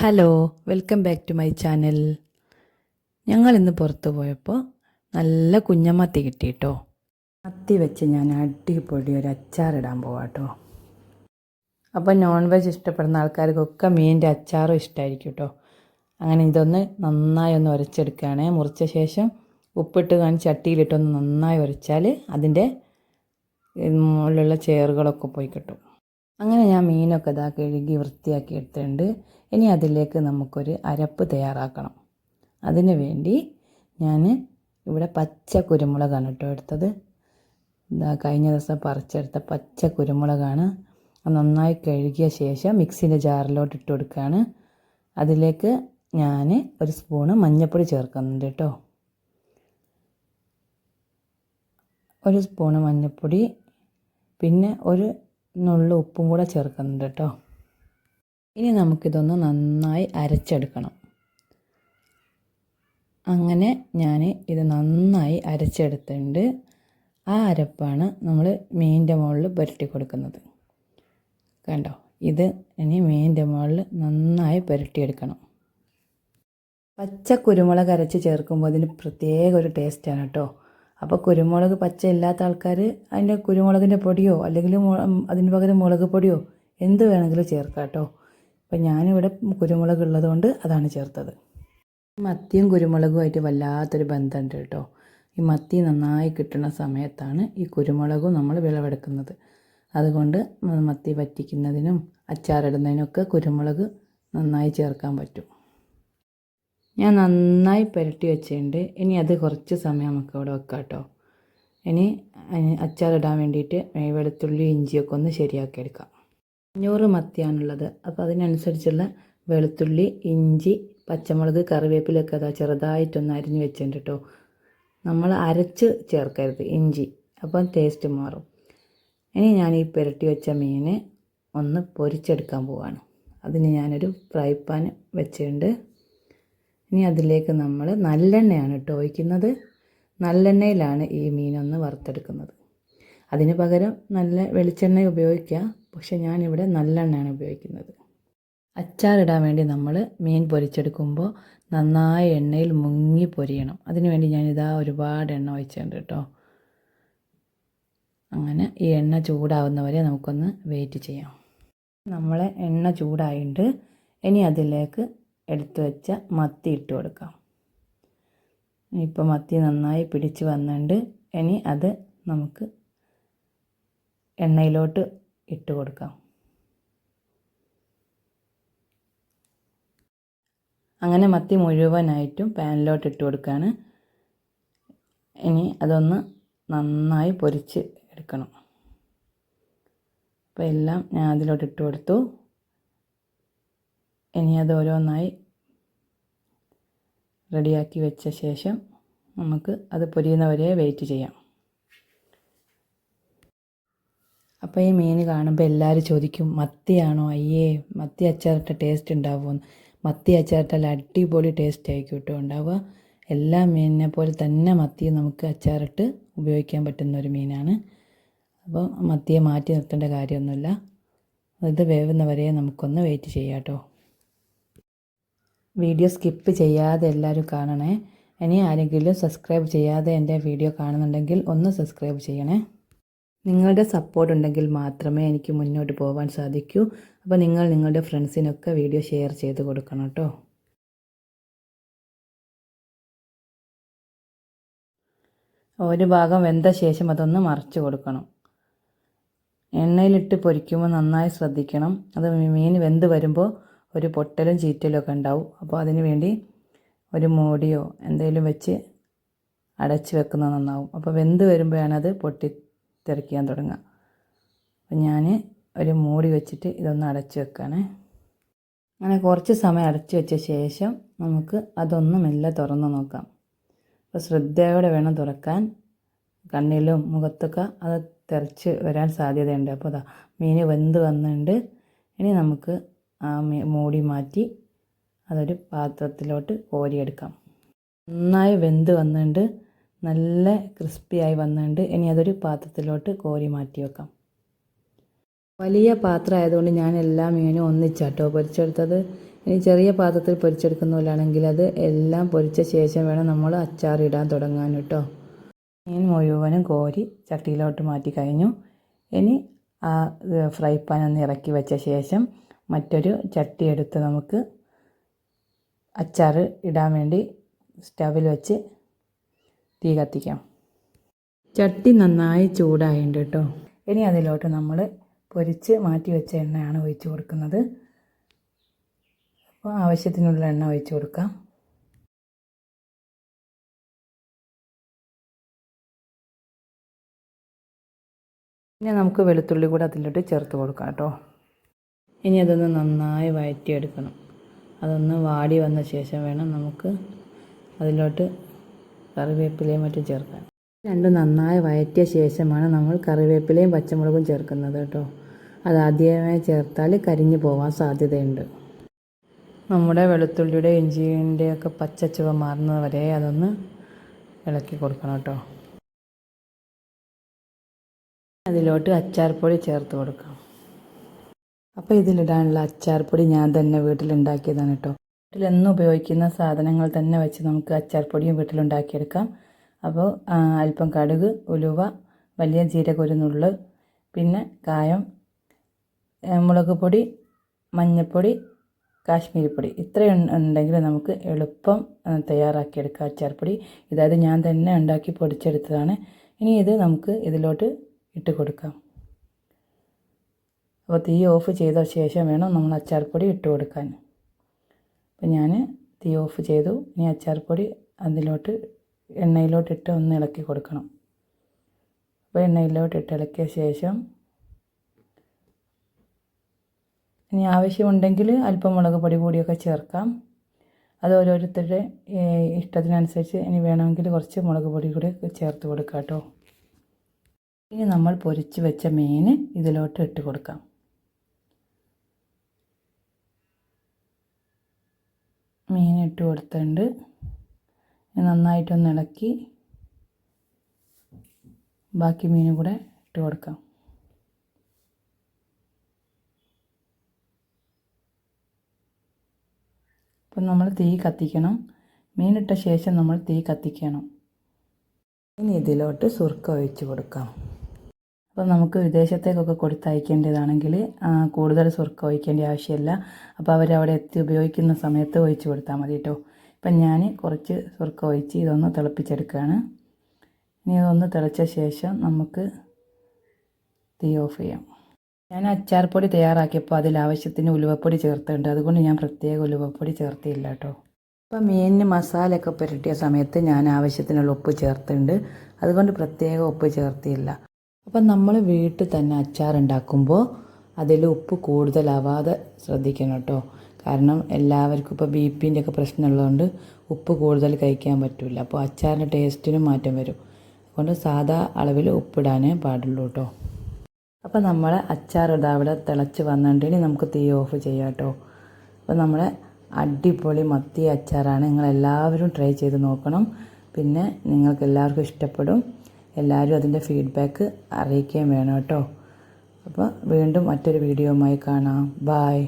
Hello welcome back to my channel ഞങ്ങൾ ഇന്ന് പുറത്തു പോയപ്പോൾ നല്ല കുഞ്ഞമത്തി കിട്ടിയിട്ടോ മത്തി വെച്ച് ഞാൻ അടിപൊളി ഒരു അച്ചാറിടാൻ പോവാട്ടോ അപ്പോൾ നോൺ വെജ് ഇഷ്ടപ്പെടുന്ന ആൾക്കാർക്കൊക്കെ മീനിന്റെ അച്ചാറും ഇഷ്ടമായിരിക്കും കേട്ടോ അങ്ങനെ ഇതൊന്ന് നന്നായി ഒന്ന് ഉരച്ചെടുക്കുകയാണ് മുറിച്ച ശേഷം ഉപ്പിട്ട് കാണി ചട്ടിയിലിട്ടൊന്ന് നന്നായി ഉരച്ചാൽ അതിന്റെ മുകളിലുള്ള ചേറുകളൊക്കെ പോയി കിട്ടും. അങ്ങനെ ഞാൻ മീനൊക്കെ ഇതാ കഴുകി വൃത്തിയാക്കി എടുത്തിട്ടുണ്ട്. ഇനി അതിലേക്ക് നമുക്കൊരു അരപ്പ് തയ്യാറാക്കണം. അതിന് വേണ്ടി ഞാൻ ഇവിടെ പച്ച കുരുമുളകാണ് കേട്ടോ എടുത്തത്. കഴിഞ്ഞ ദിവസം പറിച്ചെടുത്ത പച്ച കുരുമുളകാണ്. നന്നായി കഴുകിയ ശേഷം മിക്സിന്റെ ജാറിലോട്ട് ഇട്ട് കൊടുക്കുകയാണ്. അതിലേക്ക് ഞാൻ ഒരു സ്പൂണ് മഞ്ഞൾപ്പൊടി ചേർക്കുന്നുണ്ട് കേട്ടോ. ഒരു സ്പൂണ് മഞ്ഞൾപ്പൊടി പിന്നെ ഒരു നുള്ളു ഉപ്പും കൂടെ ചേർക്കുന്നുണ്ട് കേട്ടോ. ഇനി നമുക്കിതൊന്ന് നന്നായി അരച്ചെടുക്കണം. അങ്ങനെ ഞാൻ ഇത് നന്നായി അരച്ചെടുത്തിട്ടുണ്ട്. ആ അരപ്പാണ് നമ്മൾ മീനിന്റെ മുകളിൽ പുരട്ടി കൊടുക്കുന്നത്. കണ്ടോ? ഇത് ഇനി മീനിന്റെ മുകളിൽ നന്നായി പുരട്ടിയെടുക്കണം. പച്ച കുരുമുളക് അരച്ച് ചേർക്കുമ്പോൾ അതിന് പ്രത്യേക ഒരു ടേസ്റ്റാണ് കേട്ടോ. അപ്പോൾ കുരുമുളക് പച്ച ഇല്ലാത്ത ആൾക്കാർ അതിന്റെ കുരുമുളകിന്റെ പൊടിയോ അല്ലെങ്കിൽ അതിന് പകരം മുളക് പൊടിയോ എന്ത് വേണമെങ്കിലും ചേർക്കാം കേട്ടോ. അപ്പം ഞാനിവിടെ കുരുമുളക് ഉള്ളതുകൊണ്ട് അതാണ് ചേർത്തത്. മത്തിയും കുരുമുളകുമായിട്ട് വല്ലാത്തൊരു ബന്ധമുണ്ട് കേട്ടോ. ഈ മത്തി നന്നായി കിട്ടുന്ന സമയത്താണ് ഈ കുരുമുളകും നമ്മൾ വിളവെടുക്കുന്നത്. അതുകൊണ്ട് മത്തി വറ്റിക്കുന്നതിനും അച്ചാറിടുന്നതിനൊക്കെ കുരുമുളക് നന്നായി ചേർക്കാൻ പറ്റും. ഞാൻ നന്നായി പുരട്ടി വെച്ചിട്ടുണ്ട്. ഇനി അത് കുറച്ച് സമയം നമുക്ക് ഇവിടെ വെക്കാം കേട്ടോ. ഇനി അച്ചാറിടാൻ വേണ്ടിയിട്ട് വെളുത്തുള്ളി ഇഞ്ചിയൊക്കെ ഒന്ന് ശരിയാക്കി എടുക്കാം. അഞ്ഞൂറ് മത്തിയാണുള്ളത്. അപ്പോൾ അതിനനുസരിച്ചുള്ള വെളുത്തുള്ളി ഇഞ്ചി പച്ചമുളക് കറിവേപ്പിലൊക്കെ അതാ ചെറുതായിട്ടൊന്ന് അരിഞ്ഞ് വെച്ചിട്ടുണ്ട് കേട്ടോ നമ്മൾ അരച്ച് ചേർക്കരുത് ഇഞ്ചി. അപ്പം ടേസ്റ്റ് മാറും. ഇനി ഞാൻ ഈ പുരട്ടി വെച്ച മീൻ ഒന്ന് പൊരിച്ചെടുക്കാൻ പോവാണ്. അതിന് ഞാനൊരു ഫ്രൈ പാൻ വെച്ചിട്ടുണ്ട് ഇനി അതിലേക്ക് നമ്മൾ നല്ലെണ്ണയാണ് കേട്ടോ ഒഴിക്കുന്നത്. നല്ലെണ്ണയിലാണ് ഈ മീനൊന്ന് വറുത്തെടുക്കുന്നത്. അതിന് പകരം നല്ല വെളിച്ചെണ്ണ ഉപയോഗിക്കുക പക്ഷെ ഞാനിവിടെ നല്ലെണ്ണയാണ് ഉപയോഗിക്കുന്നത്. അച്ചാറിടാൻ വേണ്ടി നമ്മൾ മീൻ പൊരിച്ചെടുക്കുമ്പോൾ നന്നായി എണ്ണയിൽ മുങ്ങി പൊരിയണം. അതിനുവേണ്ടി ഞാനിതാ ഒരുപാട് എണ്ണ ഒഴിച്ചിട്ടുണ്ട് കേട്ടോ. അങ്ങനെ ഈ എണ്ണ ചൂടാവുന്നവരെ നമുക്കൊന്ന് വെയിറ്റ് ചെയ്യാം. നമ്മൾ എണ്ണ ചൂടായിട്ട് ഇനി അതിലേക്ക് എടുത്തു വെച്ച മത്തി ഇട്ട് കൊടുക്കാം. ഇപ്പോൾ മത്തി നന്നായി പിടിച്ച് വന്നിട്ടുണ്ട് ഇനി അത് നമുക്ക് എണ്ണയിലോട്ട് ഇട്ട് കൊടുക്കാം. അങ്ങനെ മത്തി മുഴുവനായിട്ടും പാനിലോട്ട് ഇട്ട് കൊടുക്കുകയാണ് ഇനി അതൊന്ന് നന്നായി പൊരിച്ച് എടുക്കണം. അപ്പോൾ എല്ലാം ഞാൻ അതിലോട്ട് ഇട്ട് കൊടുത്തു. ഇനി അത് ഓരോന്നായി റെഡിയാക്കി വെച്ച ശേഷം നമുക്ക് അത് പൊരിയുന്നവരെ വെയിറ്റ് ചെയ്യാം. അപ്പോൾ ഈ മീൻ കാണുമ്പോൾ എല്ലാവരും ചോദിക്കും മത്തിയാണോ? അയ്യേ മത്തി അച്ചാറിട്ട ടേസ്റ്റ് ഉണ്ടാവുമെന്ന് മത്തി അച്ചാറിട്ടാൽ അടിപൊളി ടേസ്റ്റ് ആയിരിക്കും കേട്ടോ ഉണ്ടാവുക. എല്ലാ മീനിനെ പോലെ തന്നെ മത്തി നമുക്ക് അച്ചാറിട്ട് ഉപയോഗിക്കാൻ പറ്റുന്ന ഒരു മീനാണ്. അപ്പോൾ മത്തിയെ മാറ്റി നിർത്തേണ്ട കാര്യമൊന്നുമില്ല. ഇത് വേവുന്നവരെ നമുക്കൊന്ന് വെയിറ്റ് ചെയ്യാം വീഡിയോ സ്കിപ്പ് ചെയ്യാതെ എല്ലാവരും കാണണേ. ഇനി ആരെങ്കിലും സബ്സ്ക്രൈബ് ചെയ്യാതെ എന്റെ വീഡിയോ കാണുന്നുണ്ടെങ്കിൽ ഒന്ന് സബ്സ്ക്രൈബ് ചെയ്യണേ. നിങ്ങളുടെ സപ്പോർട്ട് ഉണ്ടെങ്കിൽ മാത്രമേ എനിക്ക് മുന്നോട്ട് പോകാൻ സാധിക്കൂ. അപ്പോൾ നിങ്ങൾ നിങ്ങളുടെ ഫ്രണ്ട്സിനൊക്കെ വീഡിയോ ഷെയർ ചെയ്ത് കൊടുക്കണം കേട്ടോ ഒരു ഭാഗം വെന്ത ശേഷം അതൊന്ന് മറിച്ച് കൊടുക്കണം. എണ്ണയിലിട്ട് പൊരിക്കുമ്പോൾ നന്നായി ശ്രദ്ധിക്കണം. അത് മീൻ വെന്ത് വരുമ്പോൾ ഒരു പൊട്ടലും ചീറ്റലും ഒക്കെ ഉണ്ടാവും. അപ്പോൾ അതിന് വേണ്ടി ഒരു മൂടിയോ എന്തെങ്കിലും വെച്ച് അടച്ച് വെക്കുന്നത് നന്നാവും. അപ്പോൾ വെന്ത് വരുമ്പോഴാണ് അത് പൊട്ടി തെറിക്കാൻ തുടങ്ങുക. അപ്പം ഞാൻ ഒരു മൂടി വെച്ചിട്ട് ഇതൊന്ന് അടച്ച് വെക്കുകയാണ് അങ്ങനെ കുറച്ച് സമയം അടച്ച് വെച്ച ശേഷം നമുക്ക് അതൊന്ന് മെല്ലെ തുറന്ന് നോക്കാം. അപ്പോൾ ശ്രദ്ധയോടെ വേണം തുറക്കാൻ. കണ്ണിലും മുഖത്തൊക്കെ അത് തെറിച്ച് വരാൻ സാധ്യതയുണ്ട്. അപ്പോൾ അതാ മീൻ വെന്ത് വന്നിട്ടുണ്ട്. ഇനി നമുക്ക് ആ മൂടി മാറ്റി അതൊരു പാത്രത്തിലോട്ട് കോരിയെടുക്കാം. നന്നായി വെന്ത് വന്നിട്ടുണ്ട്. നല്ല ക്രിസ്പിയായി വന്നിട്ടുണ്ട് ഇനി അതൊരു പാത്രത്തിലോട്ട് കോരി മാറ്റി വെക്കാം. വലിയ പാത്രം ആയതുകൊണ്ട് ഞാൻ എല്ലാ മീനും ഒന്നിച്ചാട്ടോ പൊരിച്ചെടുത്തത്. ഇനി ചെറിയ പാത്രത്തിൽ പൊരിച്ചെടുക്കുന്ന പോലാണെങ്കിൽ അത് എല്ലാം പൊരിച്ച ശേഷം വേണം നമ്മൾ അച്ചാറിടാൻ തുടങ്ങാൻ കേട്ടോ. മീൻ മുഴുവനും കോരി ചട്ടിയിലോട്ട് മാറ്റി കഴിഞ്ഞു. ഇനി ആ ഫ്രൈ പാൻ ഒന്ന് ഇറക്കി വെച്ച ശേഷം മറ്റൊരു ചട്ടി എടുത്ത് നമുക്ക് അച്ചാർ ഇടാൻ വേണ്ടി സ്റ്റവിൽ വെച്ച് തീ കത്തിക്കാം. ചട്ടി നന്നായി ചൂടായിട്ടുണ്ട് കേട്ടോ. ഇനി അതിലോട്ട് നമ്മൾ പൊരിച്ച് മാറ്റി വെച്ച എണ്ണയാണ് ഒഴിച്ച് കൊടുക്കുന്നത്. അപ്പോൾ ആവശ്യത്തിനുള്ള എണ്ണ ഒഴിച്ച് കൊടുക്കാം. പിന്നെ നമുക്ക് വെളുത്തുള്ളി കൂടെ അതിലോട്ട് ചേർത്ത് കൊടുക്കാം കേട്ടോ. ഇനി അതൊന്ന് നന്നായി വഴറ്റിയെടുക്കണം അതൊന്ന് വാടി വന്ന ശേഷം വേണം നമുക്ക് അതിലോട്ട് കറിവേപ്പിലയും മറ്റും ചേർക്കാൻ. രണ്ടും നന്നായി വഴറ്റിയ ശേഷമാണ് നമ്മൾ കറിവേപ്പിലയും പച്ചമുളകും ചേർക്കുന്നത് കേട്ടോ. അത് ആദ്യമായി ചേർത്താൽ കരിഞ്ഞു പോകാൻ സാധ്യതയുണ്ട്. നമ്മുടെ വെളുത്തുള്ളിയുടെ ഇഞ്ചിന്റെ ഒക്കെ പച്ച ചുവ മാറുന്നത് വരെ അതൊന്ന് ഇളക്കി കൊടുക്കണം കേട്ടോ. അതിലോട്ട് അച്ചാർപ്പൊടി ചേർത്ത് കൊടുക്കാം. അപ്പോൾ ഇതിലിടാനുള്ള അച്ചാർപ്പൊടി ഞാൻ തന്നെ വീട്ടിലുണ്ടാക്കിയതാണ് കേട്ടോ. വീട്ടിലെന്നും ഉപയോഗിക്കുന്ന സാധനങ്ങൾ തന്നെ വെച്ച് നമുക്ക് അച്ചാർപ്പൊടിയും വീട്ടിലുണ്ടാക്കിയെടുക്കാം. അപ്പോൾ അല്പം കടുക് ഉലുവ വലിയ ജീരക ഒരു നുള്ള് പിന്നെ കായം മുളക് പൊടി മഞ്ഞൾപ്പൊടി കാശ്മീരി പൊടി. ഇത്രയും ഉണ്ടെങ്കിൽ നമുക്ക് എളുപ്പം തയ്യാറാക്കിയെടുക്കാം അച്ചാർപ്പൊടി. ഇതായത് ഞാൻ തന്നെ ഉണ്ടാക്കി പൊടിച്ചെടുത്തതാണ്. ഇനി ഇത് നമുക്ക് ഇതിലോട്ട് ഇട്ട് കൊടുക്കാം. അപ്പോൾ തീ ഓഫ് ചെയ്ത ശേഷം വേണം നമ്മൾ അച്ചാർപ്പൊടി ഇട്ട് കൊടുക്കാൻ. അപ്പോൾ ഞാൻ തീ ഓഫ് ചെയ്തു. ഇനി അച്ചാർപ്പൊടി അതിലോട്ട് എണ്ണയിലോട്ടിട്ട് ഒന്ന് ഇളക്കി കൊടുക്കണം. അപ്പോൾ എണ്ണയിലോട്ട് ഇട്ട് ഇളക്കിയ ശേഷം ഇനി ആവശ്യമുണ്ടെങ്കിൽ അല്പം മുളക് പൊടി കൂടിയൊക്കെ ചേർക്കാം. അത് ഓരോരുത്തരുടെ ഇഷ്ടത്തിനനുസരിച്ച് ഇനി വേണമെങ്കിൽ കുറച്ച് മുളക് പൊടി കൂടി ചേർത്ത് കൊടുക്കാം കേട്ടോ. ഇനി നമ്മൾ പൊരിച്ച് വെച്ച മീൻ ഇതിലോട്ട് ഇട്ട് കൊടുക്കാം. മീൻ ഇട്ട് കൊടുത്തിട്ടുണ്ട് നന്നായിട്ടൊന്ന് ഇളക്കി. ബാക്കി മീനും കൂടെ ഇട്ട് കൊടുക്കാം. അപ്പം നമ്മൾ തീ കത്തിക്കണം. മീനിട്ട ശേഷം നമ്മൾ തീ കത്തിക്കണം. ഇനി ഇതിലോട്ട് സുർക്ക ഒഴിച്ച് കൊടുക്കാം. അപ്പോൾ നമുക്ക് വിദേശത്തേക്കൊക്കെ കൊടുത്തയക്കേണ്ടതാണെങ്കിൽ കൂടുതൽ സ്വർക്കം ഒഴിക്കേണ്ട ആവശ്യമില്ല. അപ്പോൾ അവരവിടെ എത്തി ഉപയോഗിക്കുന്ന സമയത്ത് ഒഴിച്ച് കൊടുത്താൽ മതി കേട്ടോ. ഇപ്പം ഞാൻ കുറച്ച് സ്വർക്കം ഒഴിച്ച് ഇതൊന്ന് തിളപ്പിച്ചെടുക്കുകയാണ്. ഇനി ഇതൊന്ന് തിളച്ച ശേഷം നമുക്ക് തീ ഓഫ് ചെയ്യാം. ഞാൻ അച്ചാർപ്പൊടി തയ്യാറാക്കിയപ്പോൾ അതിൽ ആവശ്യത്തിന് ഉലുവപ്പൊടി ചേർത്തിട്ടുണ്ട്. അതുകൊണ്ട് ഞാൻ പ്രത്യേക ഉലുവപ്പൊടി ചേർത്തിയില്ല കേട്ടോ. അപ്പോൾ മീനിന് മസാലയൊക്കെ പുരട്ടിയ സമയത്ത് ഞാൻ ആവശ്യത്തിനുള്ള ഉപ്പ് ചേർത്തിട്ടുണ്ട്. അതുകൊണ്ട് പ്രത്യേക ഉപ്പ് ചേർത്തില്ല അപ്പം നമ്മൾ വീട്ടിൽ തന്നെ അച്ചാർ ഉണ്ടാക്കുമ്പോൾ അതിൽ ഉപ്പ് കൂടുതലാവാതെ ശ്രദ്ധിക്കണം കേട്ടോ. കാരണം എല്ലാവർക്കും ഇപ്പോൾ ബി പിന്റെ ഒക്കെ പ്രശ്നമുള്ളതുകൊണ്ട് ഉപ്പ് കൂടുതൽ കഴിക്കാൻ പറ്റില്ല അപ്പോൾ അച്ചാറിന്റെ ടേസ്റ്റിനും മാറ്റം വരും. അതുകൊണ്ട് സാധാ അളവിൽ ഉപ്പിടാനേ പാടുള്ളൂ കേട്ടോ. അപ്പോൾ നമ്മൾ അച്ചാർ ഇതാ അവിടെ തിളച്ച് വന്നിട്ടുണ്ടെങ്കിൽ നമുക്ക് തീ ഓഫ് ചെയ്യാം കേട്ടോ. അപ്പോൾ നമ്മളെ അടിപൊളി മത്തി അച്ചാറാണ്. നിങ്ങളെല്ലാവരും ട്രൈ ചെയ്ത് നോക്കണം. പിന്നെ നിങ്ങൾക്ക് എല്ലാവർക്കും ഇഷ്ടപ്പെടും. എല്ലാവരും അതിന്റെ ഫീഡ്ബാക്ക് അറിയിക്കുകയും വേണം കേട്ടോ. അപ്പോൾ വീണ്ടും മറ്റൊരു വീഡിയോയുമായി കാണാം. ബായ്